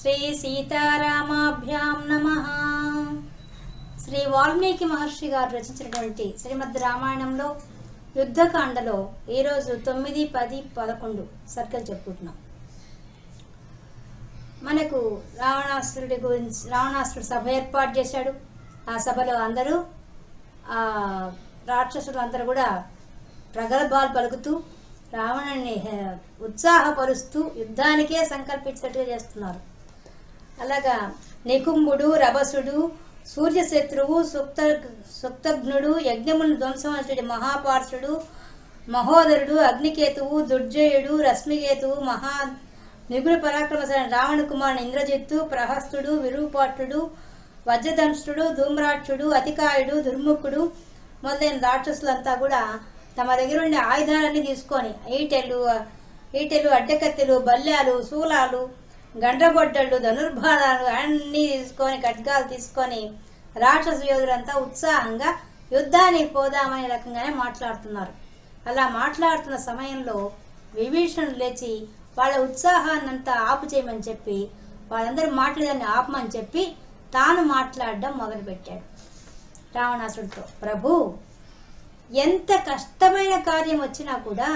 శ్రీ సీతారామాభ్యాం నమ. శ్రీ వాల్మీకి మహర్షి గారు రచించినటువంటి శ్రీమద్ రామాయణంలో యుద్ధకాండలో ఈరోజు తొమ్మిది పది పదకొండు సర్కిల్ చెప్పుకుంటున్నాం. మనకు రావణాసురుడి గురించి రావణాసురుడు సభ ఏర్పాటు చేశాడు. ఆ సభలో అందరూ రాక్షసులు అందరూ కూడా ప్రగల్భాలు పలుకుతూ రావణుని ఉత్సాహపరుస్తూ యుద్ధానికే సంకల్పించినట్టుగా చేస్తున్నారు. అలాగా నికుంభుడు రభసుడు సూర్యశత్రువు సుప్త సుప్తఘ్నుడు యజ్ఞమును ధ్వంసమైనటువంటి మహాపార్షుడు మహోదరుడు అగ్నికేతువు దుర్జయుడు రశ్మికేతువు మహా నిగుడు పరాక్రమశాలి రావణ కుమారుని ఇంద్రజిత్తు ప్రహస్తుడు విరూపాక్షుడు వజ్రదంష్టుడు ధూమ్రాక్షుడు అతికాయుడు దుర్ముఖుడు మొదలైన రాక్షసులంతా కూడా తమ దగ్గర ఉండే ఆయుధాలన్నీ తీసుకొని ఈటెలు ఈటెలు అడ్డకత్తెలు బల్యాలు శూలాలు గంటగొడ్డళ్ళు ధనుర్బాణాలు అన్నీ తీసుకొని ఖడ్గాలు తీసుకొని రాక్షస యోధులంతా ఉత్సాహంగా యుద్ధానికి పోదామనే రకంగానే మాట్లాడుతున్నారు. అలా మాట్లాడుతున్న సమయంలో విభీషణుడు లేచి వాళ్ళ ఉత్సాహాన్నంతా ఆపు చేయమని చెప్పి వాళ్ళందరూ మాట్లాడని ఆపమని చెప్పి తాను మాట్లాడడం మొదలుపెట్టాడు. రావణాసుడితో ప్రభు ఎంత కష్టమైన కార్యం వచ్చినా కూడా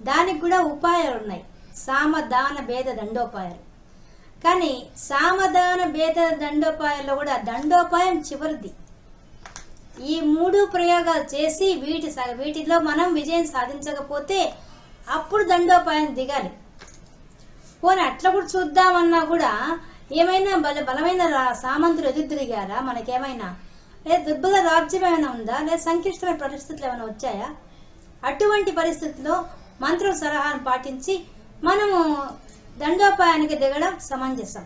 దానికి కూడా ఉపాయాలు ఉన్నాయి సామదాన భేద దండోపాయాలు. కానీ సామధాన భేద దండోపాయాల్లో కూడా దండోపాయం చివరిది. ఈ మూడు ప్రయోగాలు చేసి వీటి స- వీటిలో మనం విజయం సాధించకపోతే అప్పుడు దండోపాయం దిగాలి. పోనీ అట్లా కూడా చూద్దామన్నా కూడా ఏమైనా బల బలమైన రా- సామంతులు ఎదురు తిరిగారా మనకేమైనా? లేదా దుర్బల రాజ్యం ఏమైనా ఉందా? లేదా సంక్లిష్టమైన పరిస్థితులు ఏమైనా వచ్చాయా? అటువంటి పరిస్థితుల్లో మంత్రం సలహాను పాటించి మనము దండోపాయానికి దిగడం సమంజసం.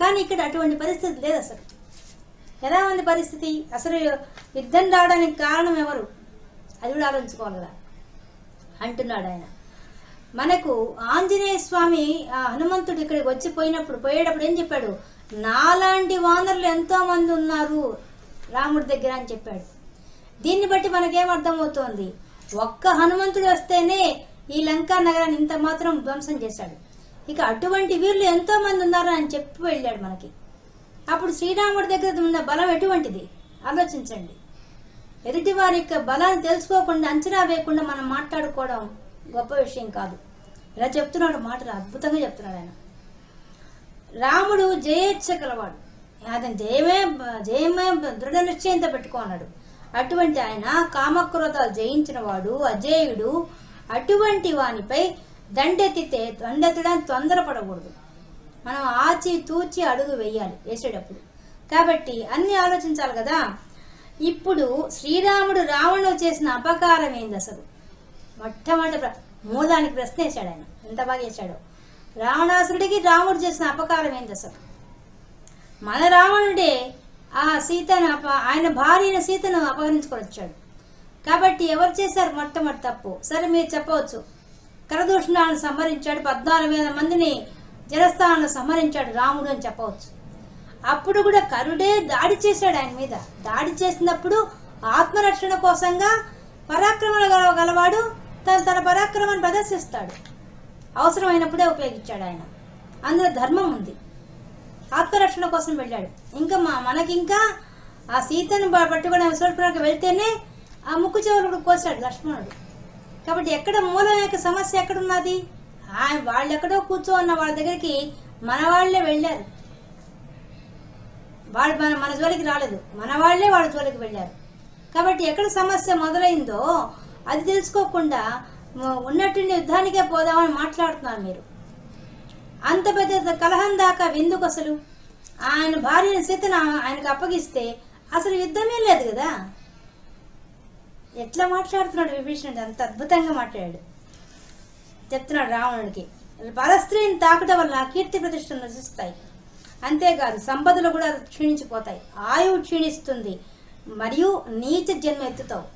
కానీ ఇక్కడ అటువంటి పరిస్థితి లేదు అసలు. ఎలా ఉంది పరిస్థితి? అసలు యుద్ధం రావడానికి కారణం ఎవరు? అది కూడా ఆలోచించుకోవాలి కదా అంటున్నాడు ఆయన. మనకు ఆంజనేయ స్వామి ఆ హనుమంతుడు ఇక్కడికి వచ్చి పోయినప్పుడు పోయేటప్పుడు ఏం చెప్పాడు? నాలాంటి వానరులు ఎంతో మంది ఉన్నారు రాముడి దగ్గర అని చెప్పాడు. దీన్ని బట్టి మనకేం అర్థమవుతోంది? ఒక్క హనుమంతుడు వస్తేనే ఈ లంకా నగరాన్ని ఇంత మాత్రం ధ్వంసం చేశాడు. ఇక అటువంటి వీరులు ఎంతో మంది ఉన్నారు అని చెప్పి వెళ్ళాడు మనకి. అప్పుడు శ్రీరాముడి దగ్గర ఉన్న బలం ఎటువంటిది? ఆలోచించండి. ఎదుటి వారి యొక్క బలాన్ని తెలుసుకోకుండా అంచనా వేయకుండా మనం మాట్లాడుకోవడం గొప్ప విషయం కాదు. ఇలా చెప్తున్నాడు మాటలు అద్భుతంగా చెప్తున్నాడు ఆయన. రాముడు జయేచ్ఛ కలవాడు అతను జయమే జయమే దృఢ నిశ్చయంతో పెట్టుకున్నాడు. అటువంటి ఆయన కామక్రోధాలు జయించిన వాడు అజేయుడు అటువంటి వానిపై దండెత్తితే దండెత్తడానికి తొందరపడకూడదు. మనం ఆచి తూచి అడుగు వేయాలి వేసేటప్పుడు. కాబట్టి అన్ని ఆలోచించాలి కదా. ఇప్పుడు శ్రీరాముడు రావణుడు చేసిన అపకారం ఏంది అసలు? మొట్టమొదటి మూలానికి ప్రశ్న వేశాడు ఆయన. ఎంత బాగా వేశాడు. రావణాసురుడికి రాముడు చేసిన అపకారం ఏంది అసలు? మన రావణుడే ఆ సీతను అప ఆయన భార్యను సీతను అపహరించుకొని వచ్చాడు. కాబట్టి ఎవరు చేశారు మొట్టమొదటి తప్పు? సరే మీరు చెప్పవచ్చు. కరదూషణాలను సంహరించాడు పద్నాలుగు వేల మందిని జలస్థానంలో సంహరించాడు రాముడు అని చెప్పవచ్చు. అప్పుడు కూడా కరుడే దాడి చేశాడు ఆయన మీద. దాడి చేసినప్పుడు ఆత్మరక్షణ కోసంగా పరాక్రమణ గల- గలవాడు తన తన పరాక్రమాన్ని ప్రదర్శిస్తాడు. అవసరమైనప్పుడే ఉపయోగించాడు ఆయన. అందులో ధర్మం ఉంది. ఆత్మరక్షణ కోసం వెళ్ళాడు. ఇంకా మా మనకింకా ఆ సీతను ప- పట్టుకునే వెళ్తేనే ఆ ముక్కు చెవులు కోసాడు లక్ష్మణుడు. కాబట్టి ఎక్కడ మూలం యొక్క సమస్య ఎక్కడున్నది? ఆయన వాళ్ళు ఎక్కడో కూర్చోన్న వాళ్ళ దగ్గరికి మన వాళ్ళే వెళ్ళారు. వాళ్ళు మన మన జోలికి రాలేదు. మన వాళ్ళే వాళ్ళ జోలికి వెళ్ళారు. కాబట్టి ఎక్కడ సమస్య మొదలైందో అది తెలుసుకోకుండా ఉన్నట్టుండి యుద్ధానికే పోదామని మాట్లాడుతున్నారు మీరు. అంత పెద్ద కలహం దాకా ఎందుకు అసలు? ఆయన భార్య సీతను ఆయనకు అప్పగిస్తే అసలు యుద్ధమే లేదు కదా? ఎట్లా మాట్లాడుతున్నాడు విభీషణుడు? అంత అద్భుతంగా మాట్లాడాడు. చెప్తున్నాడు రావణుడికి పరస్త్రీని తాకటం వల్ల కీర్తి ప్రతిష్టలు నశిస్తాయి. అంతేకాదు సంపదలు కూడా క్షీణించిపోతాయి. ఆయువు క్షీణిస్తుంది మరియు నీచ జన్మ ఎత్తుతావు.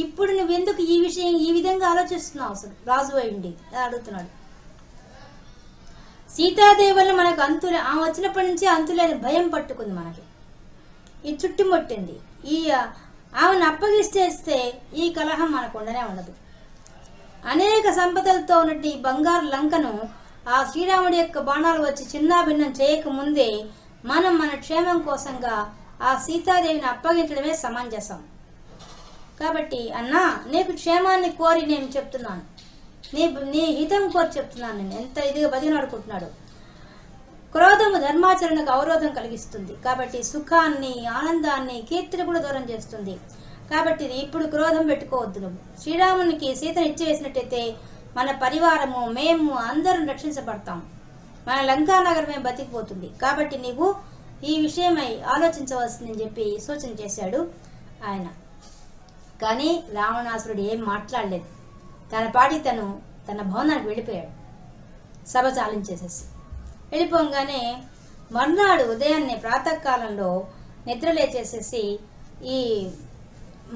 ఇప్పుడు నువ్వు ఎందుకు ఈ విషయం ఈ విధంగా ఆలోచిస్తున్నావు? అసలు రాజు అయింది అడుగుతున్నాడు. సీతాదేవి వల్ల మనకు అంతులే ఆమె వచ్చినప్పటి నుంచి అంతులేని భయం పట్టుకుంది మనకి. ఈ చుట్టుముట్టింది. ఈ ఆమెను అప్పగిస్తేస్తే ఈ కలహం మనకు ఉండనే ఉండదు. అనేక సంపదలతో ఉన్నట్టు ఈ బంగారు లంకను ఆ శ్రీరాముడి యొక్క బాణాలు వచ్చి చిన్నాభిన్నం చేయకముందే మనం మన క్షేమం కోసంగా ఆ సీతాదేవిని అప్పగించడమే సమంజసం. కాబట్టి అన్నా నీకు క్షేమాన్ని కోరి నేను చెప్తున్నాను. నీ నీ హితం కోరి చెప్తున్నాను నేను. ఎంత ఇదిగా బతికినాడుకుంటున్నాడు క్రోధము ధర్మాచరణకు అవరోధం కలిగిస్తుంది. కాబట్టి సుఖాన్ని ఆనందాన్ని కీర్తిని కూడా దూరం చేస్తుంది. కాబట్టి ఇది ఇప్పుడు క్రోధం పెట్టుకోవద్దు. నువ్వు శ్రీరామునికి సీతను ఇచ్చివేసినట్టయితే మన పరివారము మేము అందరం రక్షించబడతాం. మన లంకా నగరమే బతికిపోతుంది. కాబట్టి నీవు ఈ విషయమై ఆలోచించవలసిందని చెప్పి సూచన చేశాడు ఆయన. కానీ రావణాసురుడు ఏం మాట్లాడలేదు. తన పాటి తను తన భవనానికి వెళ్ళిపోయాడు. సభ చాలించేసేసి. వెళ్ళిపోగానే మర్నాడు ఉదయాన్నే ప్రాతకాలంలో నిద్రలేచేసేసి ఈ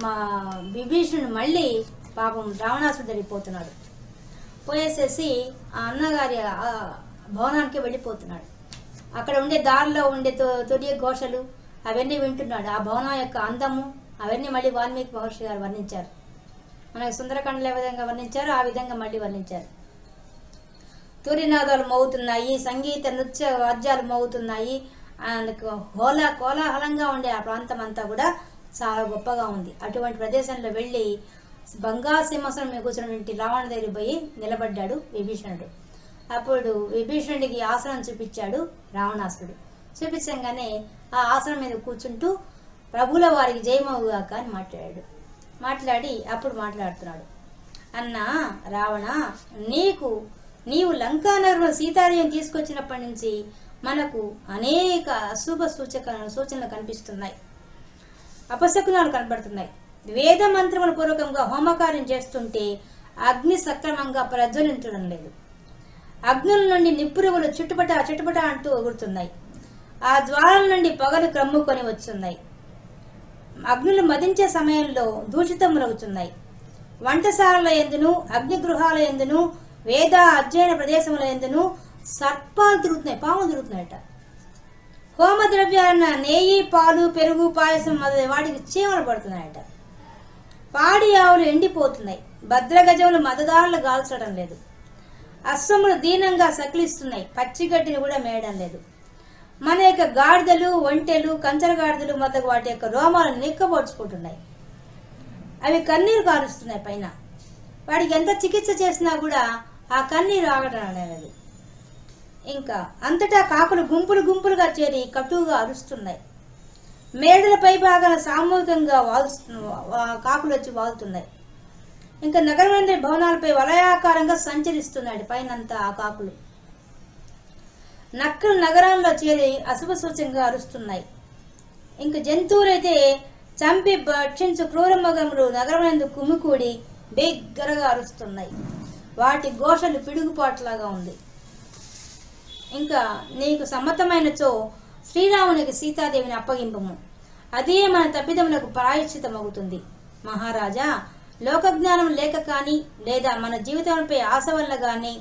మా విభీషణుడు మళ్ళీ పాపం రావణాసుడు జరిగిపోతున్నాడు పోయేసేసి ఆ అన్నగారి భవనానికి వెళ్ళిపోతున్నాడు. అక్కడ ఉండే దారిలో ఉండే తొ- తొలి ఘోషలు అవన్నీ వింటున్నాడు. ఆ భవనం యొక్క అందము అవన్నీ మళ్ళీ వాల్మీకి మహర్షి గారు వర్ణించారు. మనకు సుందరకాండలు ఏ విధంగా వర్ణించారో ఆ విధంగా మళ్ళీ వర్ణించారు. తూరినాదాలు మోగుతున్నాయి సంగీత నృత్య వాద్యాలు మోగుతున్నాయి. ఆయనకు హోలా కోలాహలంగా ఉండే ఆ ప్రాంతం అంతా కూడా చాలా గొప్పగా ఉంది. అటువంటి ప్రదేశంలో వెళ్ళి బంగారు సింహాసనం మీద కూర్చున్నటువంటి రావణ దగ్గర పోయి నిలబడ్డాడు విభీషణుడు. అప్పుడు విభీషణుడికి ఆసనం చూపించాడు రావణాసురుడు. చూపించగానే ఆ ఆసనం మీద కూర్చుంటూ ప్రభుల వారికి జయమవుగాక అని మాట్లాడాడు. మాట్లాడి అప్పుడు మాట్లాడుతున్నాడు. అన్నా రావణ నీకు నీవు లంకానగరంలో సీతాదేవిని తీసుకొచ్చినప్పటి నుంచి మనకు అనేక అశుభ సూచక సూచనలు కనిపిస్తున్నాయి. అపశకునాలు కనబడుతున్నాయి. వేద మంత్రముల పూర్వకంగా హోమకార్యం చేస్తుంటే అగ్ని సక్రమంగా ప్రజ్వలించడం లేదు. అగ్నుల నుండి నిప్పురుగులు చుట్టుపట చుట్టుపట అంటూ ఎగురుతున్నాయి. ఆ ద్వారాల నుండి పొగలు క్రమ్ముకొని వస్తున్నాయి అగ్నులు మదించే సమయంలో దూషితములవుతున్నాయి వంటశాలల ఎందును అగ్నిగృహాల ఎందును వేద అధ్యయన ప్రదేశముల ఎందును సర్పాలు తిరుగుతున్నాయి పాములు తిరుగుతున్నాయట. హోమ ద్రవ్యాలన్న నెయ్యి పాలు పెరుగు పాయసం మొదలైన వాటికి చీమలు పడుతున్నాయట. పాడి ఆవులు ఎండిపోతున్నాయి. భద్రగజములు మతదారులు గాల్చడం లేదు. అశ్వములు దీనంగా సకిలిస్తున్నాయి. పచ్చిగడ్డిని కూడా మేయడం లేదు. మన యొక్క గాడిదలు ఒంటెలు కంచరగాడిదలు మొదలగు వాటి యొక్క రోమాలను నిక్కబోడ్చుకుంటున్నాయి అవి కన్నీరు కారుస్తున్నాయి పైన. వాడికి ఎంత చికిత్స చేసినా కూడా ఆ కన్నీరు ఆగడం అనేది. ఇంకా అంతటా కాకులు గుంపులు గుంపులుగా చేరి కటువుగా అరుస్తున్నాయి. మేడల పై భాగాన సామూహికంగా వాల్స్తు కాకులు వచ్చి వాలుతున్నాయి ఇంకా నగరమందరి భవనాలపై వలయాకారంగా సంచరిస్తున్నాడు పైనంతా ఆ కాకులు. నక్కలు నగరంలో చేరి అశుభ సూచంగా అరుస్తున్నాయి. ఇంకా జంతువులైతే చంపి భక్షించు క్రూర మృగములు నగరమందు కుమ్మికూడి బిగ్గరగా అరుస్తున్నాయి. వాటి ఘోషలు పిడుగుపాట్లాగా ఉంది. ఇంకా నీకు సమ్మతమైనచో శ్రీరామునికి సీతాదేవిని అప్పగింపము. అదే మన తప్పిదములకు ప్రాయశ్చితమవుతుంది మహారాజా లోకజ్ఞానం లేక కానీ లేదా మన జీవితంపై ఆశ వల్ల కానీ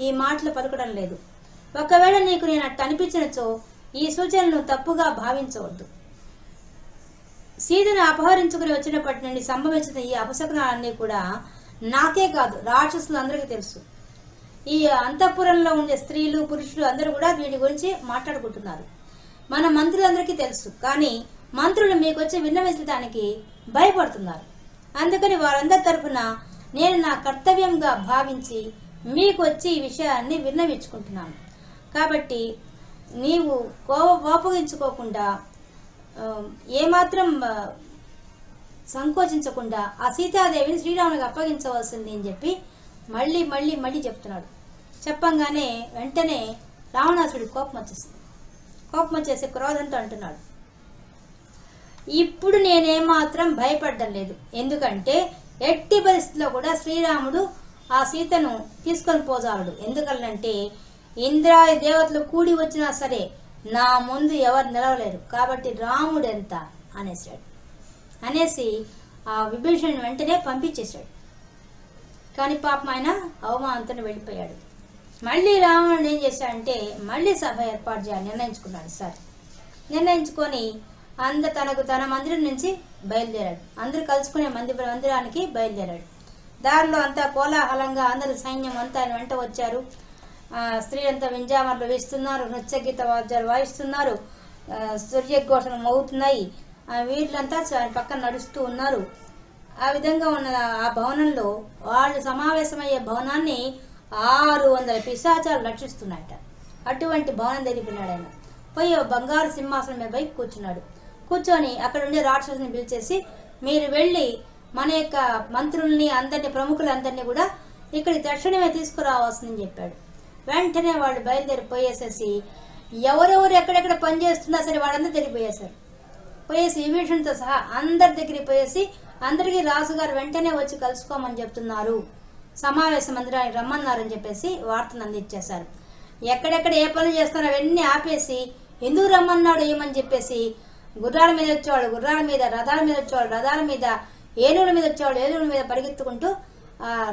ఈ మాటలు పలకడం లేదు. ఒకవేళ నీకు నేను అట్ట అనిపించినచో ఈ సూచనను తప్పుగా భావించవద్దు. సీతను అపహరించుకుని వచ్చినప్పటి నుండి సంభవించిన ఈ అపశకునాలన్నీ కూడా నాకే కాదు రాక్షసులందరికీ తెలుసు. ఈ అంతఃపురంలో ఉండే స్త్రీలు పురుషులు అందరూ కూడా వీటి గురించి మాట్లాడుకుంటున్నారు. మన మంత్రులందరికీ తెలుసు కానీ మంత్రులు మీకు వచ్చి విన్నవించడానికి భయపడుతున్నారు. అందుకని వారందరి తరఫున నేను నా కర్తవ్యంగా భావించి మీకు వచ్చి ఈ విషయాన్ని విన్నవించుకుంటున్నాను. కాబట్టి నీవు కోప కోపగించుకోకుండా ఏమాత్రం సంకోచించకుండా ఆ సీతాదేవిని శ్రీరామునికి అప్పగించవలసింది అని చెప్పి మళ్ళీ మళ్ళీ మళ్ళీ చెప్తున్నాడు. చెప్పంగానే వెంటనే రావణాసుడి కోపం వచ్చేసింది. కోపం వచ్చేసి క్రోధంతో అంటున్నాడు. ఇప్పుడు నేనేమాత్రం భయపడడం లేదు. ఎందుకంటే ఎట్టి పరిస్థితిలో కూడా శ్రీరాముడు ఆ సీతను తీసుకొని పోజాలడు. ఎందుకనంటే ఇంద్రాయ దేవతలు కూడి వచ్చినా సరే నా ముందు ఎవరు నిలవలేరు. కాబట్టి రాముడు ఎంత అనేసాడు అనేసి ఆ విభీషణుని వెంటనే పంపించేశాడు. కానీ పాపం ఆయన అవమానంతో వెళ్ళిపోయాడు. మళ్ళీ రావణుడు ఏం చేశాడంటే మళ్ళీ సభ ఏర్పాటు చేయాలని నిర్ణయించుకున్నాడు సార్. నిర్ణయించుకొని అంద తనకు తన మందిరం నుంచి బయలుదేరాడు. అందరూ కలుసుకునే మంది మందిరానికి బయలుదేరాడు. దారిలో అంతా కోలాహలంగా అందరి సైన్యం అంతా ఆయన వెంట వచ్చారు. స్త్రీలంతా వింజామర్లు వేస్తున్నారు నృత్య గీత వాద్యాలు వాయిస్తున్నారు. సూర్యఘోషణ మోగుతున్నాయి. వీళ్ళంతా చ- పక్కన నడుస్తూ ఉన్నారు. ఆ విధంగా ఉన్న ఆ భవనంలో వాళ్ళు సమావేశమయ్యే భవనాన్ని ఆరు వందల పిశాచాలు రక్షిస్తున్నాయట అటువంటి భవనం దగ్గరికి వెళ్ళాడు ఆయన. పోయి ఓ బంగారు సింహాసనం మీద పోయి కూర్చున్నాడు. కూర్చొని అక్కడ ఉండే రాక్షసుని పిలిచేసి మీరు వెళ్ళి మన యొక్క మంత్రుల్ని అందరినీ ప్రముఖులందరినీ కూడా ఇక్కడికి తక్షణమే తీసుకురావాల్సిందని చెప్పాడు. వెంటనే వాళ్ళు బయలుదేరి పోయేసేసి ఎవరెవరు ఎక్కడెక్కడ పనిచేస్తున్నా సరే వాళ్ళందరూ తిరిగిపోయేశారు. పోయేసి విభీషణ్తో సహా అందరి దగ్గరికి పోయేసి అందరికీ రాజుగారు వెంటనే వచ్చి కలుసుకోమని చెప్తున్నారు. సమావేశ మందిరానికి రమ్మన్నారని చెప్పేసి వార్తను అందించేశారు. ఎక్కడెక్కడ ఏ పనులు చేస్తున్నారో అవన్నీ ఆపేసి ఎందుకు రమ్మన్నాడు ఏమని చెప్పేసి గుర్రాల మీద వచ్చేవాళ్ళు గుర్రాల మీద రథాల మీద వచ్చేవాళ్ళు రథాల మీద ఏనుగుల మీద వచ్చేవాళ్ళు ఏనుగుల మీద పరిగెత్తుకుంటూ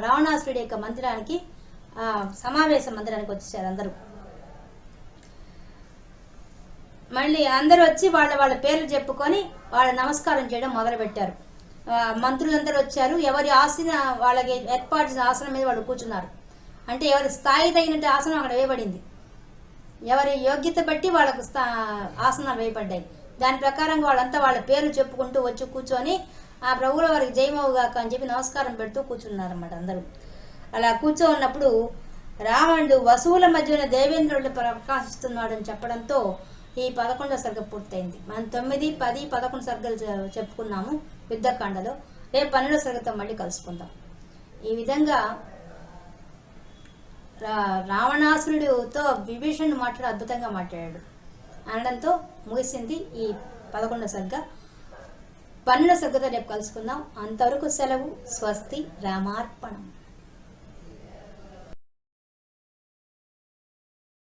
రావణాసురుడి యొక్క మందిరానికి సమావేశ మందిరానికి వచ్చేసారు అందరూ. మళ్ళీ అందరూ వచ్చి వాళ్ళ వాళ్ళ పేర్లు చెప్పుకొని వాళ్ళ నమస్కారం చేయడం మొదలుపెట్టారు. మంత్రులందరూ వచ్చారు. ఎవరి ఆసన వాళ్ళకి ఏర్పాటు చేసిన ఆసనం మీద వాళ్ళు కూర్చున్నారు. అంటే ఎవరి స్థాయి తగినట్టు ఆసనం అక్కడ వేయబడింది. ఎవరి యోగ్యత బట్టి వాళ్ళకు స్థా- ఆసనాలు వేయబడ్డాయి. దాని ప్రకారంగా వాళ్ళంతా వాళ్ళ పేర్లు చెప్పుకుంటూ వచ్చి కూర్చొని ఆ ప్రభువుల వారికి జయమవుగాక అని చెప్పి నమస్కారం పెడుతూ కూర్చున్నారన్నమాట అందరూ. అలా కూర్చో ఉన్నప్పుడు రావణుడు వసువుల మధ్యన దేవేంద్రుడు ప్రకాశిస్తున్నాడు అని చెప్పడంతో ఈ పదకొండవ సర్గ పూర్తయింది. మనం తొమ్మిది పది పదకొండు సర్గలు చెప్పుకున్నాము యుద్ధకాండలో. రేపు పన్నెండవ సర్గతో మళ్ళీ కలుసుకుందాం. ఈ విధంగా రా- రావణాసురుడితో విభీషణుడు మాట్లాడు అద్భుతంగా మాట్లాడాడు. అనడంతో ముగిసింది ఈ పదకొండవ సర్గ. పన్నెండవ సర్గతో రేపు కలుసుకుందాం. అంతవరకు సెలవు స్వస్తి రామార్పణం.